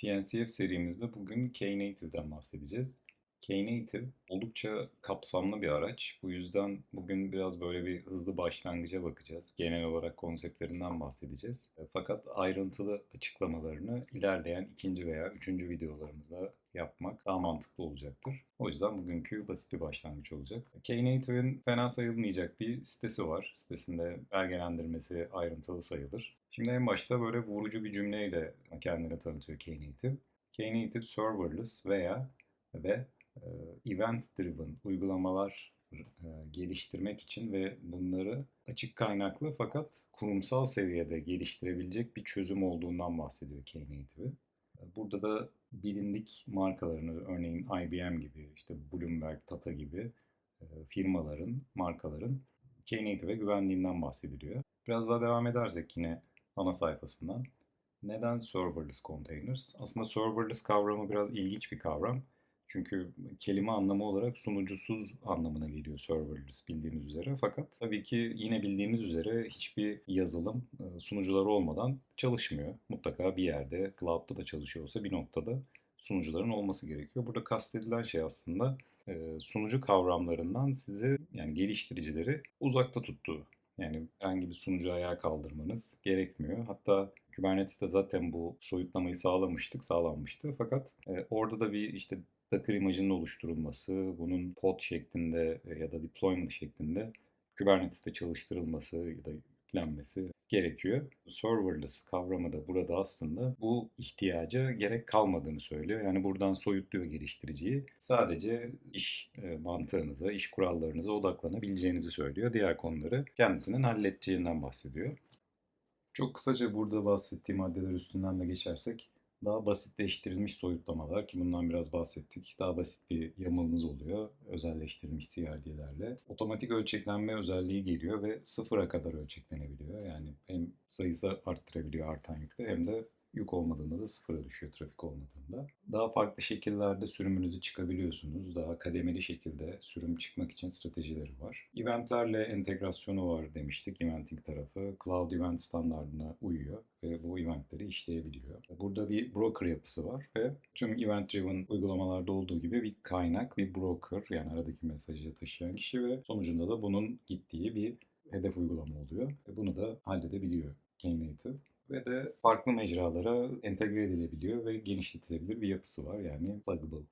CNCF serimizde bugün Knative'den bahsedeceğiz. Knative oldukça kapsamlı bir araç. Bu yüzden bugün biraz böyle bir hızlı başlangıca bakacağız. Genel olarak konseptlerinden bahsedeceğiz. E, Fakat ayrıntılı açıklamalarını ilerleyen ikinci veya üçüncü videolarımızda yapmak daha mantıklı olacaktır. O yüzden bugünkü basit bir başlangıç olacak. Knative'in fena sayılmayacak bir sitesi var. Sitesinde belgelendirmesi ayrıntılı sayılır. Şimdi en başta böyle vurucu bir cümleyle kendini tanıtıyor Knative. Knative serverless veya ve e, event driven uygulamalar e, geliştirmek için ve bunları açık kaynaklı fakat kurumsal seviyede geliştirebilecek bir çözüm olduğundan bahsediyor Knative. Burada da bilindik markalarını örneğin IBM gibi, işte Bloomberg, Tata gibi e, firmaların, markaların Knative'e güvendiğinden bahsediliyor. Biraz daha devam edersek yine ana sayfasından. Neden serverless containers? Aslında serverless kavramı biraz ilginç bir kavram. Çünkü kelime anlamı olarak sunucusuz anlamına geliyor serverless bildiğiniz üzere. Fakat tabii ki yine bildiğimiz üzere hiçbir yazılım e, sunucuları olmadan çalışmıyor. Mutlaka bir yerde cloud'da da çalışıyorsa bir noktada sunucuların olması gerekiyor. Burada kastedilen şey aslında e, sunucu kavramlarından sizi yani geliştiricileri uzakta tuttuğu. Yani herhangi bir sunucu ayağa kaldırmanız gerekmiyor. Hatta Kubernetes'te zaten bu soyutlamayı sağlamıştık, sağlanmıştı. Fakat e, orada da bir işte Docker imajının oluşturulması, bunun pod şeklinde e, ya da deployment şeklinde Kubernetes'te çalıştırılması ya da yüklenmesi gerekiyor. Serverless kavramı da burada aslında bu ihtiyaca gerek kalmadığını söylüyor. Yani buradan soyutluyor geliştiriciyi. Sadece iş e, mantığınıza, iş kurallarınıza odaklanabileceğinizi söylüyor. Diğer konuları kendisinin halledeceğinden bahsediyor. Çok kısaca burada bahsettiğim maddeler üstünden de geçersek daha basitleştirilmiş soyutlamalar ki bundan biraz bahsettik. Daha basit bir yamılınız oluyor özelleştirilmiş CRD'lerle. Otomatik ölçeklenme özelliği geliyor ve sıfıra kadar ölçeklenebiliyor. Yani hem sayısı arttırabiliyor artan yükle hem de Yük olmadığında da sıfıra düşüyor trafik olmadığında. Daha farklı şekillerde sürümünüzü çıkabiliyorsunuz. Daha kademeli şekilde sürüm çıkmak için stratejileri var. Eventlerle entegrasyonu var demiştik. Eventing tarafı Cloud Event standartına uyuyor ve bu eventleri işleyebiliyor. Burada bir broker yapısı var ve tüm event driven uygulamalarda olduğu gibi bir kaynak, bir broker yani aradaki mesajı taşıyan kişi ve sonucunda da bunun gittiği bir hedef uygulama oluyor. Bunu da halledebiliyor Knative ve de farklı mecralara entegre edilebiliyor ve genişletilebilir bir yapısı var. Yani pluggable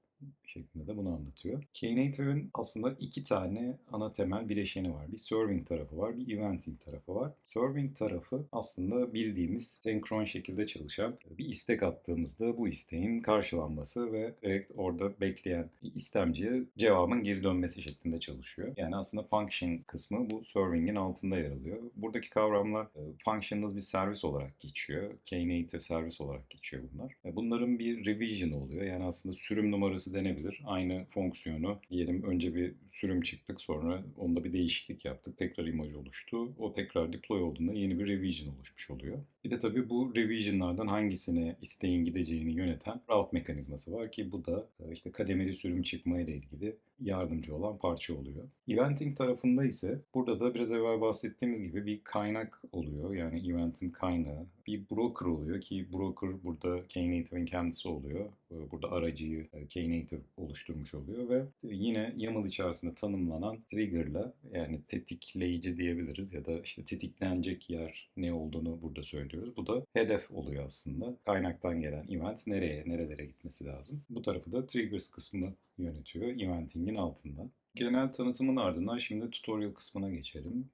şeklinde de bunu anlatıyor. Knative'in aslında iki tane ana temel bileşeni var. Bir serving tarafı var, bir eventing tarafı var. Serving tarafı aslında bildiğimiz senkron şekilde çalışan bir istek attığımızda bu isteğin karşılanması ve direkt orada bekleyen istemciye cevabın geri dönmesi şeklinde çalışıyor. Yani aslında function kısmı bu serving'in altında yer alıyor. Buradaki kavramlar e, functionless bir servis olarak geçiyor. Knative servis olarak geçiyor bunlar. E, bunların bir revision oluyor. Yani aslında sürüm numarası denebilir. Aynı fonksiyonu diyelim önce bir sürüm çıktık sonra onda bir değişiklik yaptık. Tekrar imaj oluştu. O tekrar deploy olduğunda yeni bir revision oluşmuş oluyor. Bir de tabii bu revisionlardan hangisine isteğin gideceğini yöneten route mekanizması var ki bu da e, işte kademeli sürüm çıkma ile ilgili yardımcı olan parça oluyor. Eventing tarafında ise burada da biraz evvel bahsettiğimiz gibi bir kaynak oluyor. Yani eventin kaynağı. Bir broker oluyor ki broker burada Knative'in kendisi oluyor. E, burada aracıyı e, Knative oluşturmuş oluyor ve yine YAML içerisinde tanımlanan trigger'la yani tetikleyici diyebiliriz ya da işte tetiklenecek yer ne olduğunu burada söylüyoruz. Bu da hedef oluyor aslında. Kaynaktan gelen event nereye, nerelere gitmesi lazım. Bu tarafı da triggers kısmı yönetiyor eventing'in altında. Genel tanıtımın ardından şimdi tutorial kısmına geçelim.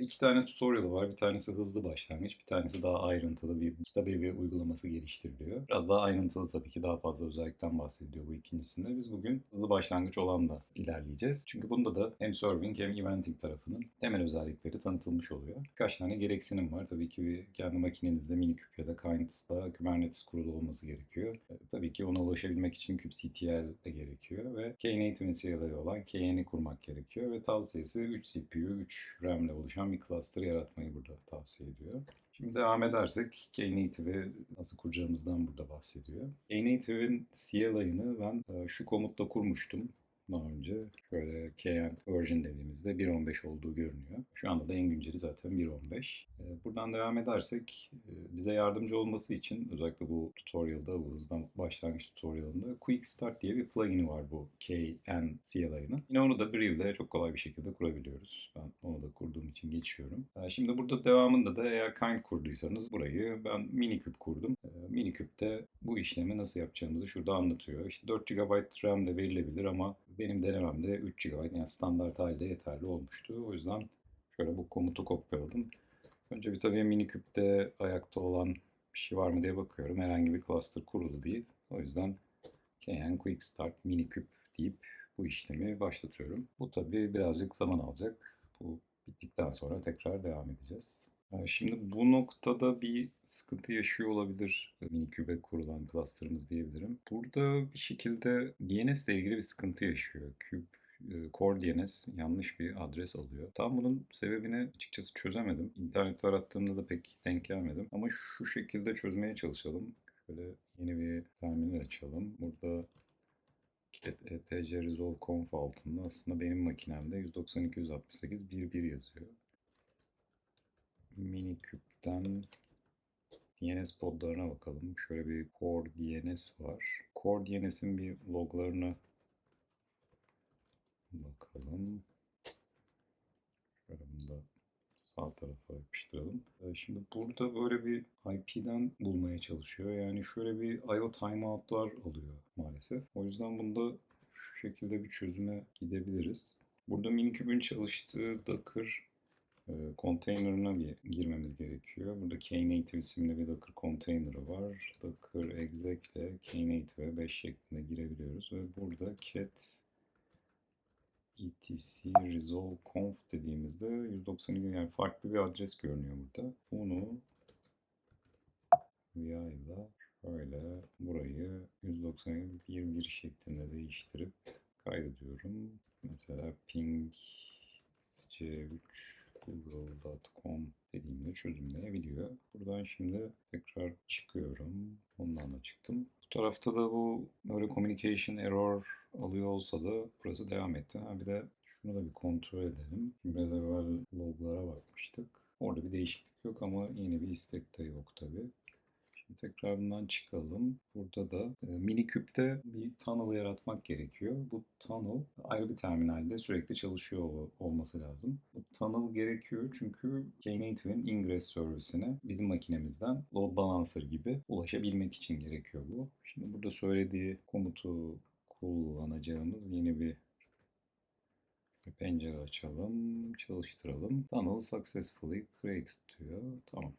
İki tane tutorial var. Bir tanesi hızlı başlangıç, bir tanesi daha ayrıntılı bir kitap evi uygulaması geliştiriliyor. Biraz daha ayrıntılı tabii ki daha fazla özellikten bahsediyor bu ikincisinde. Biz bugün hızlı başlangıç olanla ilerleyeceğiz. Çünkü bunda da hem serving hem eventing tarafının temel özellikleri tanıtılmış oluyor. Birkaç tane gereksinim var. Tabii ki kendi makinenizde miniküp ya da Kind'da Kubernetes kurulu olması gerekiyor. E, tabii ki ona ulaşabilmek için kubectl de gerekiyor ve Knative'in CLI olan KN'i kurmak gerekiyor ve tavsiyesi 3 CPU, 3 RAM oluşan oluşan bir cluster yaratmayı burada tavsiye ediyor. Şimdi devam edersek Knative'i nasıl kuracağımızdan burada bahsediyor. Knative'in CLI'ını ben e, şu komutla kurmuştum. Daha önce şöyle KN version dediğimizde 1.15 olduğu görünüyor. Şu anda da en günceli zaten 1.15. Ee, Buradan devam edersek e, bize yardımcı olması için özellikle bu tutorial'da, bu hızdan başlangıç tutorial'ında Quick Start diye bir plugin var bu KN CLI'nin. Yine onu da Brill'de çok kolay bir şekilde kurabiliyoruz. Ben onu da kurduğum için geçiyorum. Ee, Şimdi burada devamında da eğer Kind kurduysanız burayı ben Miniküp kurdum. Ee, Miniküp'te bu işlemi nasıl yapacağımızı şurada anlatıyor. İşte 4 GB RAM de verilebilir ama benim denememde 3 GB yani standart halde yeterli olmuştu. O yüzden şöyle bu komutu kopyaladım. Önce bir tabii Miniküp'te ayakta olan bir şey var mı diye bakıyorum. Herhangi bir cluster kurulu değil. O yüzden KN Quick Start Miniküp deyip bu işlemi başlatıyorum. Bu tabii birazcık zaman alacak. Bu bittikten sonra tekrar devam edeceğiz. Ee, Şimdi bu noktada bir sıkıntı yaşıyor olabilir Miniküp'e kurulan cluster'ımız diyebilirim. Burada bir şekilde DNS ile ilgili bir sıkıntı yaşıyor. Kube e, Core DNS yanlış bir adres alıyor. Tam bunun sebebini açıkçası çözemedim. İnternette arattığımda da pek denk gelmedim. Ama şu şekilde çözmeye çalışalım. Şöyle yeni bir terminal açalım. Burada etc resolve conf altında aslında benim makinemde 192.168.1.1 yazıyor. Miniküp'ten DNS podlarına bakalım. Şöyle bir Core DNS var. Core DNS'in bir loglarına bakalım. Şöyle bunu da sağ tarafa yapıştıralım. Ee, Şimdi burada böyle bir IP'den bulmaya çalışıyor. Yani şöyle bir IO timeout'lar alıyor maalesef. O yüzden bunda şu şekilde bir çözüme gidebiliriz. Burada Miniküb'ün çalıştığı Docker e, container'ına bir girmemiz gerekiyor. Burada Knative isimli bir Docker container'ı var. Docker exec ile Knative'e 5 şeklinde girebiliyoruz ve burada cat etc resolve conf dediğimizde 192 yani farklı bir adres görünüyor burada. Bunu VI ile şöyle burayı 191 şeklinde değiştirip kaydediyorum. Mesela ping c3 google.com dediğimde çözümleyebiliyor. Buradan şimdi tekrar çıkıyorum. Ondan da çıktım. Bu tarafta da bu böyle communication error alıyor olsa da burası devam etti. Ha, bir de şunu da bir kontrol edelim. Biraz evvel loglara bakmıştık. Orada bir değişiklik yok ama yeni bir istek de yok tabii. Tekrar bundan çıkalım. Burada da e, Miniküp'te bir tunnel yaratmak gerekiyor. Bu tunnel ayrı bir terminalde sürekli çalışıyor ol- olması lazım. Bu tunnel gerekiyor çünkü Knative'in ingress servisine bizim makinemizden load balancer gibi ulaşabilmek için gerekiyor bu. Şimdi burada söylediği komutu kullanacağımız yeni bir pencere açalım, çalıştıralım. Tunnel successfully created diyor. Tamam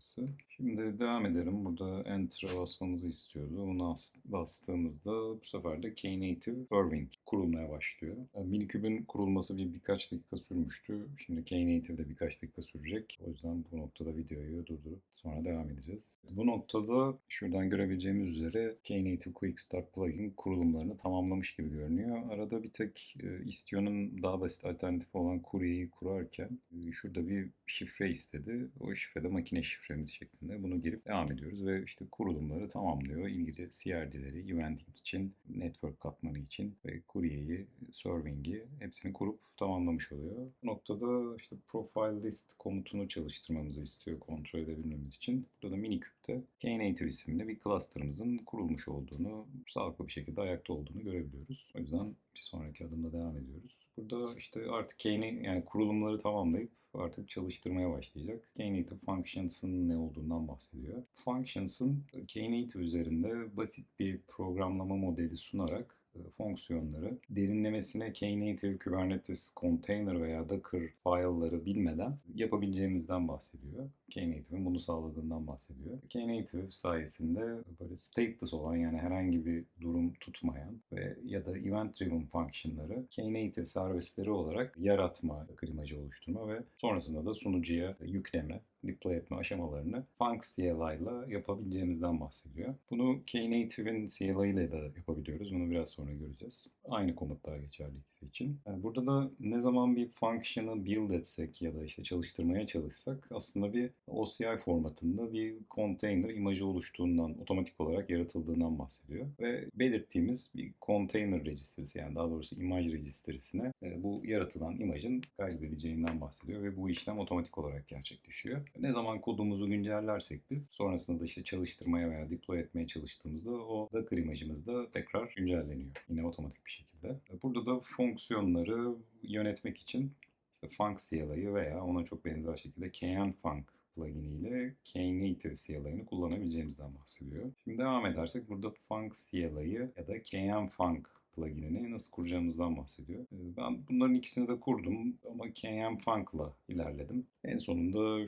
burası. Şimdi devam edelim. Burada Enter'a basmamızı istiyordu. As- bastığımızda bu sefer de Knative Irving kurulmaya başlıyor. Yani Miniküb'ün kurulması bir birkaç dakika sürmüştü. Şimdi Knative'de birkaç dakika sürecek. O yüzden bu noktada videoyu durdurup sonra devam edeceğiz. Bu noktada şuradan görebileceğimiz üzere Knative Quick Start plugin kurulumlarını tamamlamış gibi görünüyor. Arada bir tek e, Istio'nun daha basit alternatifi olan Kury'yi kurarken e, şurada bir şifre istedi. O şifre de makine şifremiz şeklinde. Bunu girip devam ediyoruz ve işte kurulumları tamamlıyor. İlgili CRD'leri, eventing için, network katmanı için ve Kury'yi, serving'i hepsini kurup tamamlamış oluyor. Bu noktada işte profile list komutunu çalıştırmamızı istiyor kontrol edebilmemiz için. Burada da Miniküp'te Knative isimli bir cluster'ımızın kurulmuş olduğunu, sağlıklı bir şekilde ayakta olduğunu görebiliyoruz. O yüzden bir sonraki adımda devam ediyoruz. Burada işte artık Knative yani kurulumları tamamlayıp artık çalıştırmaya başlayacak. Knative Functions'ın ne olduğundan bahsediyor. Functions'ın Knative üzerinde basit bir programlama modeli sunarak fonksiyonları derinlemesine Knative Kubernetes container veya Docker file'ları bilmeden yapabileceğimizden bahsediyor. Knative'in bunu sağladığından bahsediyor. Knative sayesinde böyle stateless olan yani herhangi bir durum tutmayan ve ya da event driven function'ları Knative servisleri olarak yaratma, klimacı oluşturma ve sonrasında da sunucuya yükleme deploy etme aşamalarını Func CLI ile yapabileceğimizden bahsediyor. Bunu Knative'in CLI ile de yapabiliyoruz. Bunu biraz sonra göreceğiz. Aynı komutlar geçerli ikisi için. Yani burada da ne zaman bir function'ı build etsek ya da işte çalıştırmaya çalışsak aslında bir OCI formatında bir container imajı oluştuğundan, otomatik olarak yaratıldığından bahsediyor. Ve belirttiğimiz bir container registresi yani daha doğrusu imaj registrisine e, bu yaratılan imajın kaydedileceğinden bahsediyor ve bu işlem otomatik olarak gerçekleşiyor. Ne zaman kodumuzu güncellersek biz sonrasında da işte çalıştırmaya veya deploy etmeye çalıştığımızda o Docker imajımız da tekrar güncelleniyor. Yine otomatik bir şekilde. Burada da fonksiyonları yönetmek için işte func CLI'yi veya ona çok benzer şekilde knfunc plugin ile Knative CLI'ni kullanabileceğimizden bahsediyor. Şimdi devam edersek burada func CLI'yi ya da knfunc pluginini nasıl kuracağımızdan bahsediyor. Ee, Ben bunların ikisini de kurdum ama knfunc'la ilerledim. En sonunda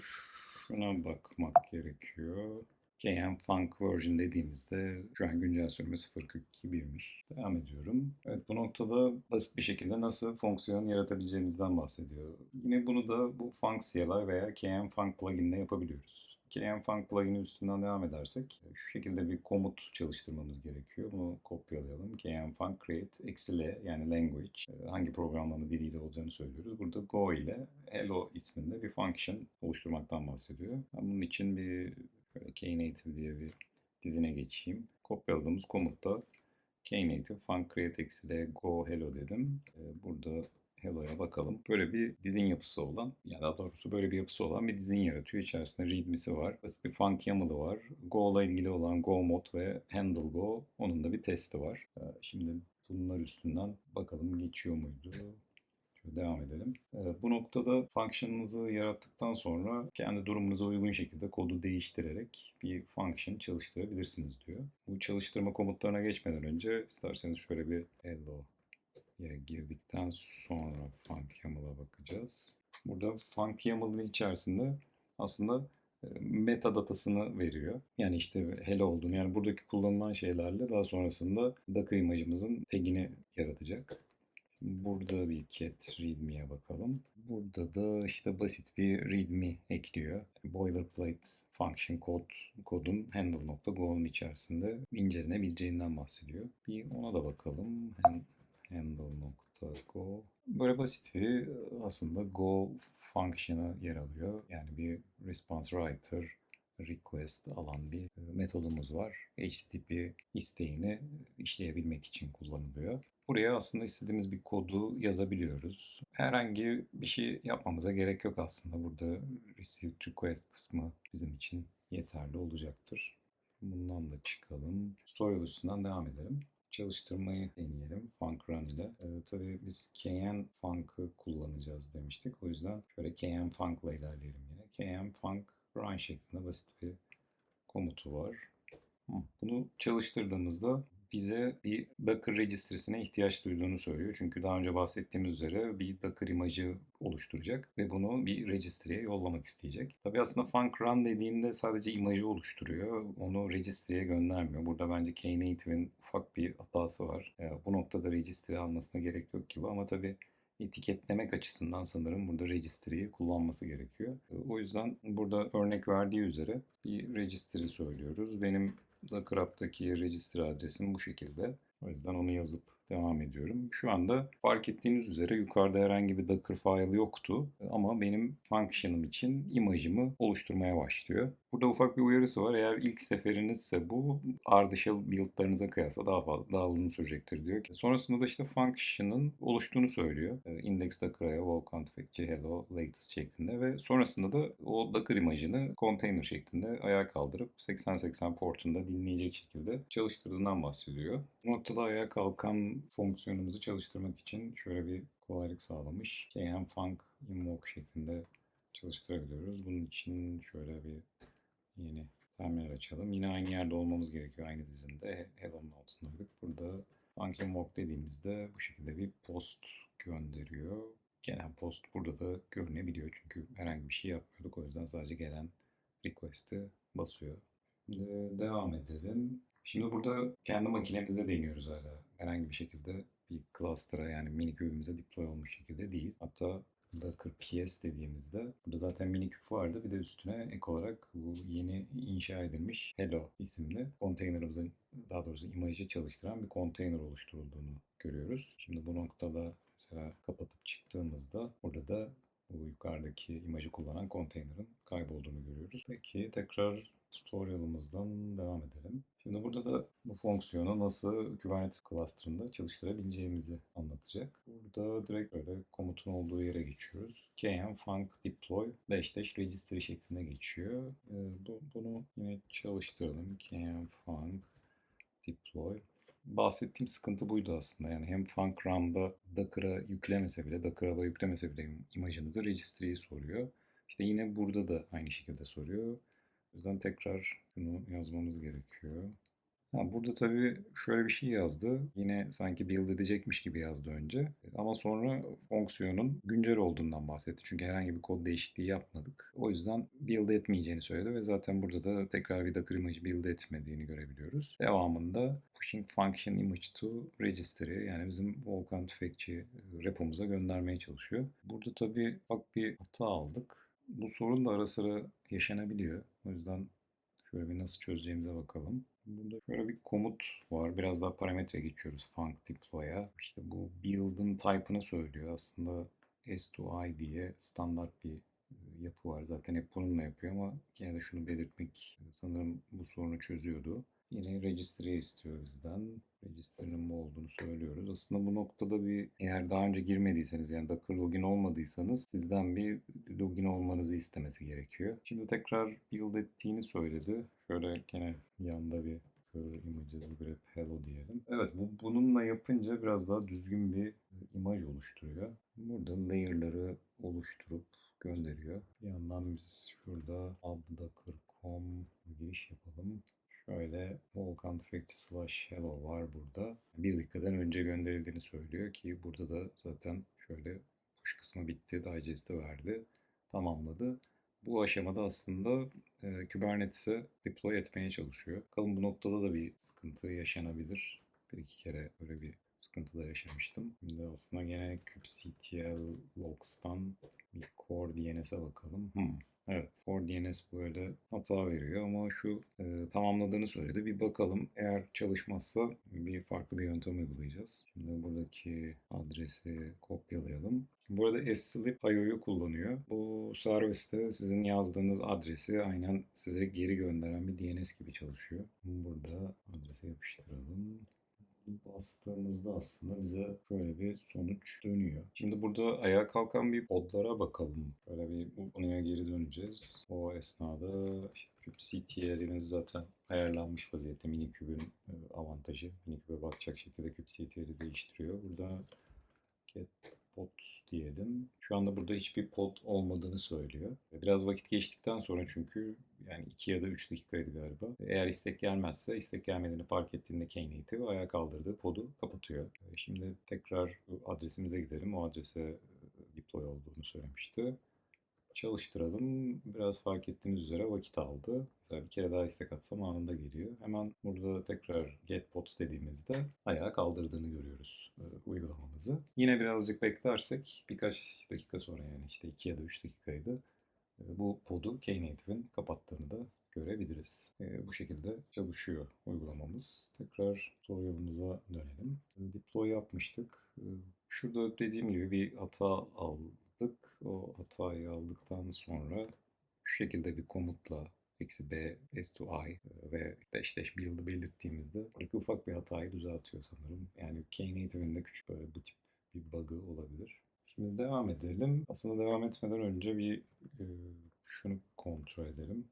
şuna bakmak gerekiyor. KM Funk version dediğimizde şu an güncel sürümü 0.42.1'miş. Devam ediyorum. Evet bu noktada basit bir şekilde nasıl fonksiyon yaratabileceğimizden bahsediyor. Yine bunu da bu Funk CLI veya KM Funk plugin ile yapabiliyoruz. KM Funk plugin'i üstünden devam edersek şu şekilde bir komut çalıştırmamız gerekiyor. Bunu kopyalayalım. KM Funk create eksi yani language e, hangi programlama diliyle olacağını söylüyoruz. Burada Go ile Hello isminde bir function oluşturmaktan bahsediyor. Bunun için bir Şöyle Knative diye bir dizine geçeyim. Kopyaladığımız komutta Knative func create de go hello dedim. Ee, Burada hello'ya bakalım. Böyle bir dizin yapısı olan, ya daha doğrusu böyle bir yapısı olan bir dizin yaratıyor. İçerisinde readme'si var. Basit bir func YAML'ı var. Go ile ilgili olan go mod ve handle go. Onun da bir testi var. Ee, Şimdi bunlar üstünden bakalım geçiyor muydu? Şöyle devam edelim. Ee, Bu noktada function'ınızı yarattıktan sonra kendi durumunuza uygun şekilde kodu değiştirerek bir function çalıştırabilirsiniz diyor. Bu çalıştırma komutlarına geçmeden önce isterseniz şöyle bir hello'ya girdikten sonra func.yaml'a bakacağız. Burada func.yaml'ın içerisinde aslında e, metadatasını veriyor. Yani işte hello olduğunu yani buradaki kullanılan şeylerle daha sonrasında Docker imajımızın tagini yaratacak. Burada bir cat readme'ye bakalım. Burada da işte basit bir readme ekliyor. Boilerplate function kod kodun handle.go'nun içerisinde incelenebileceğinden bahsediyor. Bir ona da bakalım. Hand- Handle.go Böyle basit bir aslında Go function'ı yer alıyor. Yani bir response writer request alan bir metodumuz var. HTTP isteğini işleyebilmek için kullanılıyor. Buraya aslında istediğimiz bir kodu yazabiliyoruz. Herhangi bir şey yapmamıza gerek yok aslında. Burada receive request kısmı bizim için yeterli olacaktır. Bundan da çıkalım. Tutorial üstünden devam edelim. Çalıştırmayı deneyelim func run ile. Ee, tabii biz kn funk'ı kullanacağız demiştik. O yüzden şöyle kn func ile ilerleyelim yine. kn func run şeklinde basit bir komutu var. Bunu çalıştırdığımızda bize bir Docker registrisine ihtiyaç duyduğunu söylüyor. Çünkü daha önce bahsettiğimiz üzere bir Docker imajı oluşturacak ve bunu bir registry'e yollamak isteyecek. Tabii aslında func run dediğinde sadece imajı oluşturuyor. Onu registry'e göndermiyor. Burada bence Knative'in ufak bir hatası var. Ee, bu noktada registry almasına gerek yok gibi ama tabii etiketlemek açısından sanırım burada registry'yi kullanması gerekiyor. Ee, O yüzden burada örnek verdiği üzere bir registry söylüyoruz. Benim Dockerup'taki registry adresim bu şekilde. O yüzden onu yazıp devam ediyorum. Şu anda fark ettiğiniz üzere yukarıda herhangi bir Docker file yoktu ama benim function'ım için imajımı oluşturmaya başlıyor. Burada ufak bir uyarısı var. Eğer ilk seferinizse bu ardışıl build'larınıza kıyasla daha fazla daha uzun sürecektir diyor. Sonrasında da işte function'ın oluştuğunu söylüyor. Ee, Index Docker'a, wow config, hello, latest şeklinde ve sonrasında da o Docker imajını container şeklinde ayağa kaldırıp 8080 portunda dinleyecek şekilde çalıştırdığından bahsediyor. Bu noktada ayağa kalkan fonksiyonumuzu çalıştırmak için şöyle bir kolaylık sağlamış. km func invoke şeklinde çalıştırabiliyoruz. Bunun için şöyle bir yeni terminal açalım. Yine aynı yerde olmamız gerekiyor aynı dizinde. Hello'nun altındaydık. Burada func invoke dediğimizde bu şekilde bir post gönderiyor. Gelen post burada da görünebiliyor çünkü herhangi bir şey yapmıyorduk. O yüzden sadece gelen request'i basıyor. Şimdi devam edelim. Şimdi burada kendi makinemizde deniyoruz hala. Herhangi bir şekilde bir cluster'a yani mini kübümüze deploy olmuş şekilde değil. Hatta Docker PS dediğimizde burada zaten miniküp vardı. Bir de üstüne ek olarak bu yeni inşa edilmiş Hello isimli konteynerimizin daha doğrusu imajı çalıştıran bir konteyner oluşturulduğunu görüyoruz. Şimdi bu noktada mesela kapatıp çıktığımızda burada da bu yukarıdaki imajı kullanan konteynerin kaybolduğunu görüyoruz. Peki tekrar tutorialımızdan devam edelim. Şimdi burada da bu fonksiyonu nasıl Kubernetes cluster'ında çalıştırabileceğimizi anlatacak. Burada direkt böyle komutun olduğu yere geçiyoruz. km func deploy dash dash registry şeklinde geçiyor. Ee, bu, bunu yine çalıştıralım. km func deploy bahsettiğim sıkıntı buydu aslında. Yani hem FunkRAM'da Docker'a yüklemese bile, Docker'a yüklemese bile imajınızı registry'yi soruyor. İşte yine burada da aynı şekilde soruyor. O yüzden tekrar bunu yazmamız gerekiyor. Ha, burada tabii şöyle bir şey yazdı. Yine sanki build edecekmiş gibi yazdı önce. Ama sonra fonksiyonun güncel olduğundan bahsetti. Çünkü herhangi bir kod değişikliği yapmadık. O yüzden build etmeyeceğini söyledi ve zaten burada da tekrar Docker image build etmediğini görebiliyoruz. Devamında pushing function image to registry yani bizim Volkan tüfekçi repomuza göndermeye çalışıyor. Burada tabii bak bir hata aldık. Bu sorun da ara sıra yaşanabiliyor. O yüzden şöyle bir nasıl çözeceğimize bakalım. Burada şöyle bir komut var. Biraz daha parametre geçiyoruz func deploy'a. İşte bu build'ın type'ını söylüyor. Aslında S2I diye standart bir yapı var. Zaten hep bununla yapıyor ama yine de şunu belirtmek sanırım bu sorunu çözüyordu. Yine registry istiyor bizden. Registry'nin bu olduğunu söylüyoruz. Aslında bu noktada bir eğer daha önce girmediyseniz yani Docker login olmadıysanız sizden bir login olmanızı istemesi gerekiyor. Şimdi tekrar build ettiğini söyledi. Şöyle gene yanda bir images grep hello diyelim. Evet bu bununla yapınca biraz daha düzgün bir imaj oluşturuyor. Burada layer'ları oluşturup gönderiyor. Bir yandan biz şurada abdocker.com giriş yapalım. Şöyle Volkan Tüfekçi slash hello var burada. Bir dakikadan önce gönderildiğini söylüyor ki burada da zaten şöyle push kısmı bitti. Digest'i verdi. Tamamladı. Bu aşamada aslında e, Kubernetes'e deploy etmeye çalışıyor. Bakalım bu noktada da bir sıkıntı yaşanabilir. Bir iki kere böyle bir sıkıntı da yaşamıştım. Şimdi aslında gene kubectl logs'tan bir core DNS'e bakalım. Hmm. Evet, for DNS böyle hata veriyor ama şu e, tamamladığını söyledi. Bir bakalım. Eğer çalışmazsa bir farklı bir yöntem uygulayacağız. Şimdi buradaki adresi kopyalayalım. Burada slip IO'yu kullanıyor. Bu serviste sizin yazdığınız adresi aynen size geri gönderen bir DNS gibi çalışıyor. Burada adresi yapıştıralım bastığımızda aslında bize şöyle bir sonuç dönüyor. Şimdi burada ayağa kalkan bir podlara bakalım. Böyle bir bu konuya geri döneceğiz. O esnada işte kubectl'imiz zaten ayarlanmış vaziyette. Miniküb'ün avantajı. Miniküb'e bakacak şekilde kubectl'i değiştiriyor. Burada get pod diyelim. Şu anda burada hiçbir pod olmadığını söylüyor. Biraz vakit geçtikten sonra çünkü yani 2 ya da 3 dakikaydı galiba. Eğer istek gelmezse istek gelmediğini fark ettiğinde Knative ayağa kaldırdığı podu kapatıyor. Şimdi tekrar adresimize gidelim. O adrese deploy olduğunu söylemişti. Çalıştıralım. Biraz fark ettiğiniz üzere vakit aldı. Mesela bir kere daha istek atsam anında geliyor. Hemen burada tekrar get pods dediğimizde ayağa kaldırdığını görüyoruz e, uygulamamızı. Yine birazcık beklersek birkaç dakika sonra yani işte 2 ya da 3 dakikaydı e, bu podu Knative'in kapattığını da görebiliriz. E, bu şekilde çalışıyor uygulamamız. Tekrar tutorial'ımıza dönelim. Deploy yapmıştık. E, şurada dediğim gibi bir hata aldık. O hatayı aldıktan sonra şu şekilde bir komutla eksi b s to i ve dash build'ı belirttiğimizde buradaki ufak bir hatayı düzeltiyor sanırım. Yani Knative'in de küçük böyle bu tip bir bug'ı olabilir. Şimdi devam edelim. Aslında devam etmeden önce bir e, şunu kontrol edelim.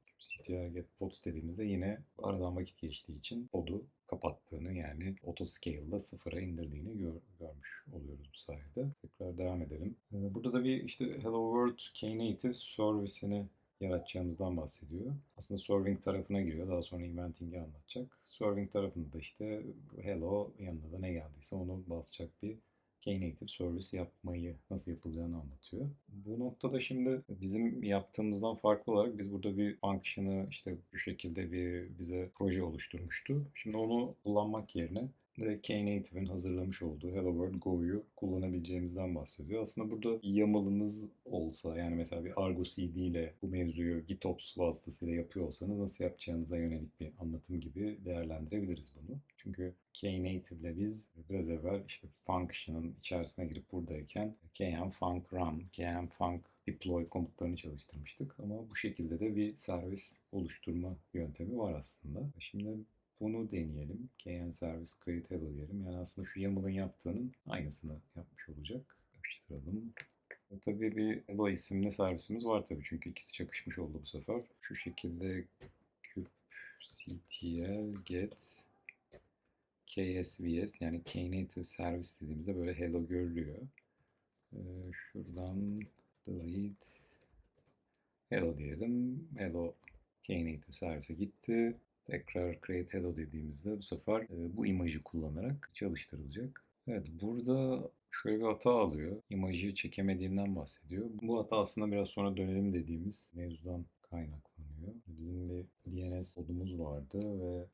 Get pods dediğimizde yine aradan vakit geçtiği için podu kapattığını yani autoscale'da sıfıra indirdiğini gör, görmüş oluyoruz bu sayede. Tekrar devam edelim. E, burada da bir işte Hello World Knative servisini yaratacağımızdan bahsediyor. Aslında serving tarafına giriyor. Daha sonra inventing'i anlatacak. Serving tarafında da işte hello yanına da ne geldiyse onu basacak bir Knative Service yapmayı nasıl yapılacağını anlatıyor. Bu noktada şimdi bizim yaptığımızdan farklı olarak biz burada bir function'ı işte bu şekilde bir bize proje oluşturmuştu. Şimdi onu kullanmak yerine direkt Knative'in hazırlamış olduğu Hello World Go'yu kullanabileceğimizden bahsediyor. Aslında burada YAML'ınız olsa yani mesela bir Argo CD ile bu mevzuyu GitOps vasıtasıyla yapıyor olsanız nasıl yapacağınıza yönelik bir anlatım gibi değerlendirebiliriz bunu. Çünkü Knative ile biz biraz evvel işte function'ın içerisine girip buradayken km func run, km func deploy komutlarını çalıştırmıştık. Ama bu şekilde de bir servis oluşturma yöntemi var aslında. Şimdi bunu deneyelim. KN Service Create Hello diyelim. Yani aslında şu YAML'ın yaptığının aynısını yapmış olacak. Yapıştıralım. E, tabii bir Hello isimli servisimiz var tabii çünkü ikisi çakışmış oldu bu sefer. Şu şekilde kubectl get ksvs yani knative service dediğimizde böyle hello görülüyor. Ee, şuradan delete hello diyelim. Hello knative servise gitti. Tekrar create hello dediğimizde bu sefer e, bu imajı kullanarak çalıştırılacak. Evet burada şöyle bir hata alıyor. İmajı çekemediğinden bahsediyor. Bu hata aslında biraz sonra dönelim dediğimiz mevzudan kaynaklanıyor. Bizim bir DNS kodumuz vardı ve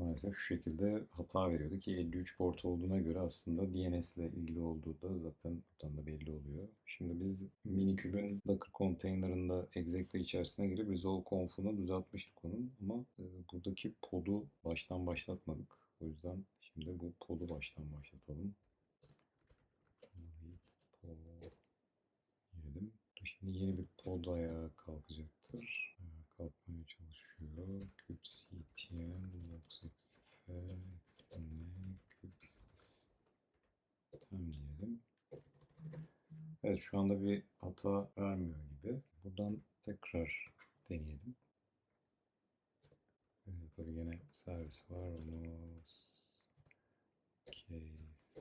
maalesef şu şekilde hata veriyordu ki 53 port olduğuna göre aslında DNS ile ilgili olduğu da zaten buradan da belli oluyor. Şimdi biz Miniküb'ün Docker container'ında exec'le içerisine girip resolve conf'unu düzeltmiştik onun ama e, buradaki pod'u baştan başlatmadık. O yüzden şimdi bu pod'u baştan başlatalım. Şimdi yeni bir pod ayağa kalkacaktır. Kalkmaya Evet şu anda bir hata vermiyor gibi. Buradan tekrar deneyelim. Evet, tabii yine servis var. Onu case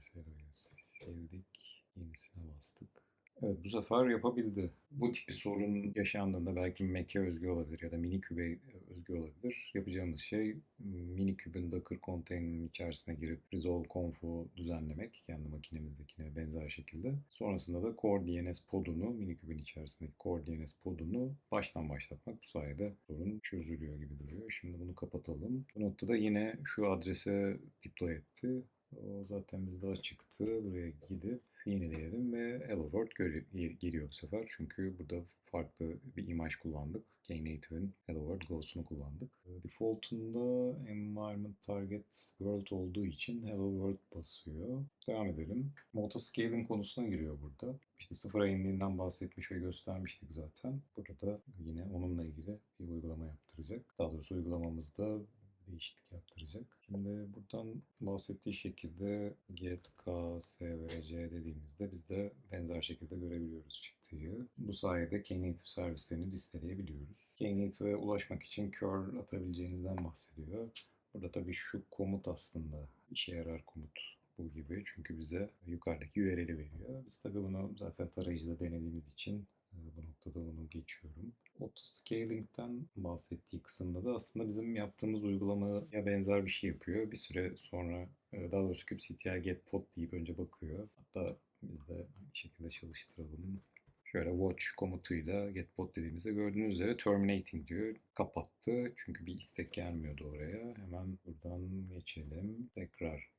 servise sevdik. Yenisine bastık. Evet bu sefer yapabildi. Bu tip bir sorun yaşandığında belki Mac'e özgü olabilir ya da Minikübe'ye özgü olabilir. Yapacağımız şey Miniküb'ün Docker container'ın içerisine girip resolve conf'u düzenlemek kendi makinemizdekine benzer şekilde. Sonrasında da core DNS podunu Miniküb'ün içerisindeki core DNS podunu baştan başlatmak. Bu sayede sorun çözülüyor gibi duruyor. Şimdi bunu kapatalım. Bu noktada yine şu adrese deploy etti. O zaten bizde açıktı. Buraya gidip yenileyelim ve Hello World geliyor bu sefer. Çünkü burada farklı bir imaj kullandık. Knative'in Hello World Go'sunu kullandık. Default'unda environment target world olduğu için Hello World basıyor. Devam edelim. Multiscaling konusuna giriyor burada. İşte sıfıra indiğinden bahsetmiş ve göstermiştik zaten. Burada yine onunla ilgili bir uygulama yaptıracak. Daha doğrusu uygulamamızda değişiklik yaptıracak. Şimdi buradan bahsettiği şekilde get k, s ve c dediğimizde biz de benzer şekilde görebiliyoruz çıktığı. Bu sayede Knative servislerini listeleyebiliyoruz. Knative'e ulaşmak için curl atabileceğinizden bahsediyor. Burada tabii şu komut aslında işe yarar komut bu gibi. Çünkü bize yukarıdaki URL'i veriyor. Biz tabii bunu zaten tarayıcıda denediğimiz için bu noktada bunu geçiyorum. Autoscaling'den bahsettiği kısımda da aslında bizim yaptığımız uygulamaya benzer bir şey yapıyor. Bir süre sonra daha doğrusu kubectl get pod deyip önce bakıyor. Hatta biz de aynı şekilde çalıştıralım. Şöyle watch komutuyla get pod dediğimizde gördüğünüz üzere terminating diyor. Kapattı. Çünkü bir istek gelmiyordu oraya. Hemen buradan geçelim. Tekrar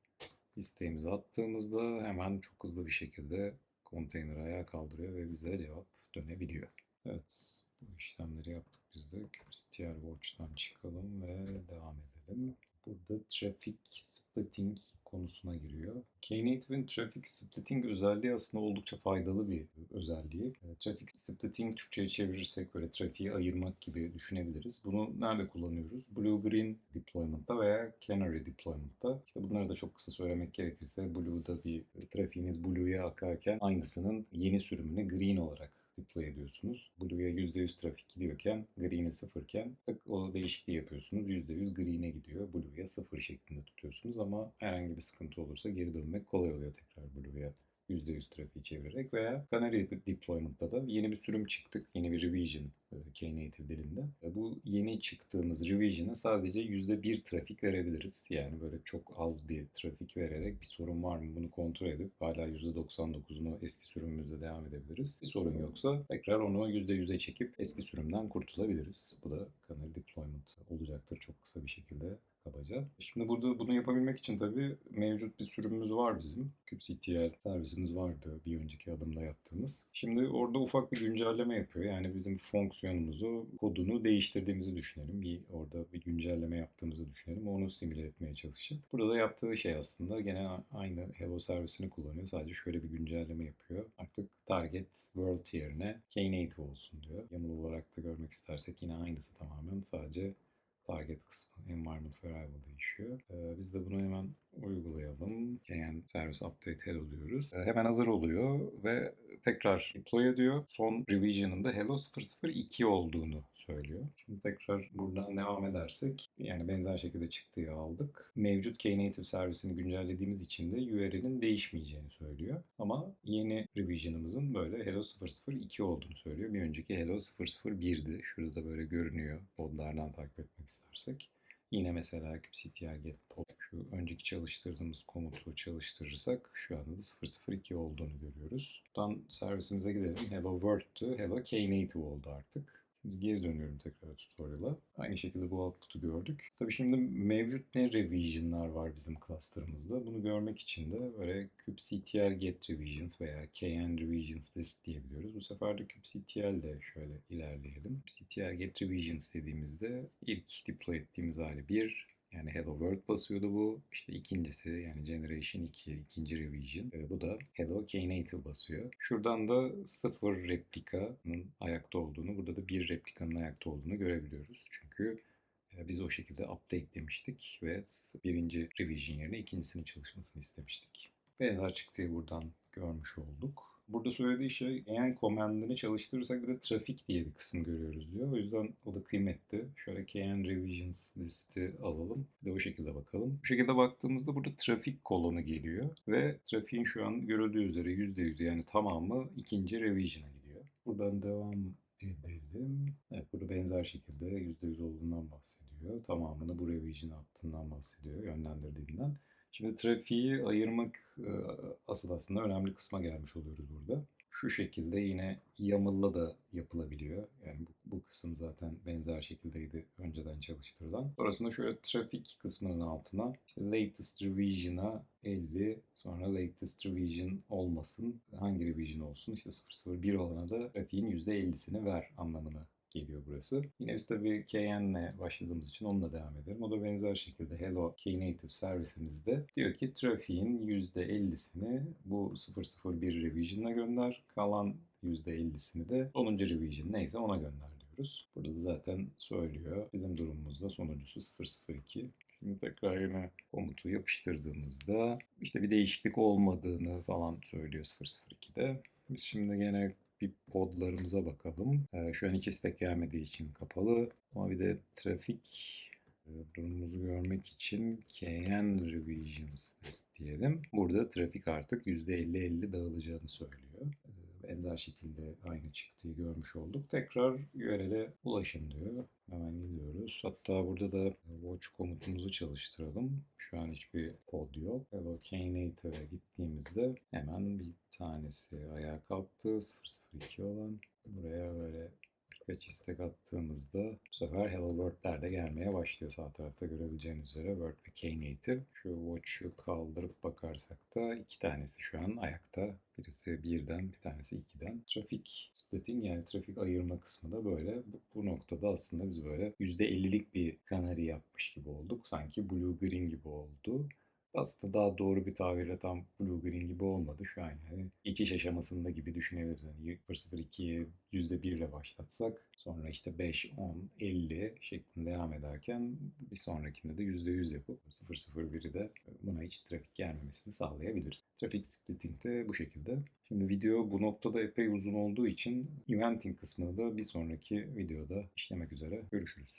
isteğimizi attığımızda hemen çok hızlı bir şekilde konteyner ayağa kaldırıyor ve bize cevap dönebiliyor. Evet, bu işlemleri yaptık biz de. kubectl watch'tan çıkalım ve devam edelim. Burada traffic splitting konusuna giriyor. Knative'in traffic splitting özelliği aslında oldukça faydalı bir özelliği. Traffic splitting Türkçe'ye çevirirsek böyle trafiği ayırmak gibi düşünebiliriz. Bunu nerede kullanıyoruz? Blue Green deployment'ta veya Canary deployment'ta. İşte bunları da çok kısa söylemek gerekirse Blue'da bir trafiğiniz Blue'ya akarken aynısının yeni sürümünü Green olarak deploy ediyorsunuz. Blue'ya %100 trafik gidiyorken Green'e sıfırken tık o değişikliği yapıyorsunuz. %100 Green'e gidiyor. Blue'ya sıfır şeklinde tutuyorsunuz ama herhangi bir sıkıntı olursa geri dönmek kolay oluyor tekrar Blue'ya %100 trafiği çevirerek veya Canary Deployment'ta da yeni bir sürüm çıktık. Yeni bir revision Knative dilinde. E, Bu yeni çıktığımız revision'a sadece %1 trafik verebiliriz. Yani böyle çok az bir trafik vererek bir sorun var mı bunu kontrol edip hala %99'unu eski sürümümüzde devam edebiliriz. Bir sorun yoksa tekrar onu %100'e çekip eski sürümden kurtulabiliriz. Bu da Canary Deployment olacaktır çok kısa bir şekilde kabaca. Şimdi burada bunu yapabilmek için tabii mevcut bir sürümümüz var bizim. kubectl servisimiz vardı bir önceki adımda yaptığımız. Şimdi orada ufak bir güncelleme yapıyor. Yani bizim fonksiyonumuzu, kodunu değiştirdiğimizi düşünelim. Bir orada bir güncelleme yaptığımızı düşünelim. Onu simüle etmeye çalışıp. Burada da yaptığı şey aslında gene aynı Hello servisini kullanıyor. Sadece şöyle bir güncelleme yapıyor. Artık target world yerine knative olsun diyor. YAML olarak da görmek istersek yine aynısı tamamen. Sadece target kısmı environment variable değişiyor. Ee, biz de bunu hemen uygulayalım. Yani service update hello diyoruz. Ee, hemen hazır oluyor ve tekrar deploy ediyor. Son revision'ında hello 002 olduğunu söylüyor. Şimdi tekrar buradan devam edersek yani benzer şekilde çıktığı aldık. Mevcut Knative servisini güncellediğimiz için de URL'in değişmeyeceğini söylüyor. Ama yeni revision'ımızın böyle hello 002 olduğunu söylüyor. Bir önceki hello 001'di. Şurada da böyle görünüyor. Podlardan takip etmek istersek. Yine mesela kubectl get pod şu önceki çalıştırdığımız komutu çalıştırırsak şu anda da 002 olduğunu görüyoruz. Buradan servisimize gidelim. Hello World'tü. Hello Knative oldu artık. Şimdi geri dönüyorum tekrar tutorial'a. Aynı şekilde bu output'u gördük. Tabii şimdi mevcut ne revision'lar var bizim cluster'ımızda. Bunu görmek için de böyle kubectl get revisions veya kn revisions list diyebiliyoruz. Bu sefer de kubectl de şöyle ilerleyelim. kubectl get revisions dediğimizde ilk deploy ettiğimiz hali 1, yani Hello World basıyordu bu. İşte ikincisi yani Generation 2, ikinci revision. E, bu da Hello Knative basıyor. Şuradan da sıfır replikanın ayakta olduğunu, burada da bir replikanın ayakta olduğunu görebiliyoruz. Çünkü biz o şekilde update demiştik ve birinci revision yerine ikincisinin çalışmasını istemiştik. Benzer çıktığı buradan görmüş olduk. Burada söylediği şey eğer command'ını çalıştırırsak bir de trafik diye bir kısım görüyoruz diyor. O yüzden o da kıymetli. Şöyle kn revisions listi alalım. Bir de o şekilde bakalım. Bu şekilde baktığımızda burada trafik kolonu geliyor. Ve trafiğin şu an görüldüğü üzere %100 yani tamamı ikinci revision'a gidiyor. Buradan devam edelim. Evet burada benzer şekilde %100 olduğundan bahsediyor. Tamamını bu revision'a attığından bahsediyor, yönlendirdiğinden. Şimdi trafiği ayırmak e, asıl aslında önemli kısma gelmiş oluyoruz burada. Şu şekilde yine YAML'la da yapılabiliyor. Yani bu, bu kısım zaten benzer şekildeydi önceden çalıştırılan. Sonrasında şöyle trafik kısmının altına işte latest revision'a 50 sonra latest revision olmasın. Hangi revision olsun? İşte 001 olana da trafiğin %50'sini ver anlamına geliyor burası. Yine biz tabii KN'le başladığımız için onunla devam edelim. O da benzer şekilde Hello Knative servisimizde diyor ki trafiğin %50'sini bu 001 revision'a gönder. Kalan %50'sini de sonuncu revision neyse ona gönder diyoruz. Burada da zaten söylüyor. Bizim durumumuzda sonuncusu 002. Şimdi tekrar yine komutu yapıştırdığımızda işte bir değişiklik olmadığını falan söylüyor 002'de. Biz şimdi gene bir podlarımıza bakalım. Ee, şu an hiç istek gelmediği için kapalı. Ama bir de trafik e, durumumuzu görmek için kn revisions diyelim. Burada trafik artık %50-50 dağılacağını söylüyor. Benzer şekilde aynı çıktığı görmüş olduk. Tekrar URL'e ulaşın diyor. Hemen gidiyoruz. Hatta burada da watch komutumuzu çalıştıralım. Şu an hiçbir pod yok. Hello Knative'e gittiğimizde hemen bir tanesi ayağa kalktı. 002 olan. Buraya böyle birkaç istek attığımızda bu sefer Hello World'ler de gelmeye başlıyor. Sağ tarafta görebileceğiniz üzere Word ve Knative. Şu Watch'u kaldırıp bakarsak da iki tanesi şu an ayakta. Birisi birden, bir tanesi ikiden. Trafik splitting yani trafik ayırma kısmı da böyle. Bu, bu noktada aslında biz böyle %50'lik bir kanari yapmış gibi olduk. Sanki blue green gibi oldu. Aslında daha doğru bir tabirle tam blue green gibi olmadı şu an yani. İçiş aşamasında gibi düşünebiliriz. Yani 0-0-2'yi %1 ile başlatsak sonra işte 5, 10, 50 şeklinde devam ederken bir sonrakinde de %100 yapıp 0-0-1'i de buna hiç trafik gelmemesini sağlayabiliriz. Trafik splitting de bu şekilde. Şimdi video bu noktada epey uzun olduğu için eventing kısmını da bir sonraki videoda işlemek üzere. Görüşürüz.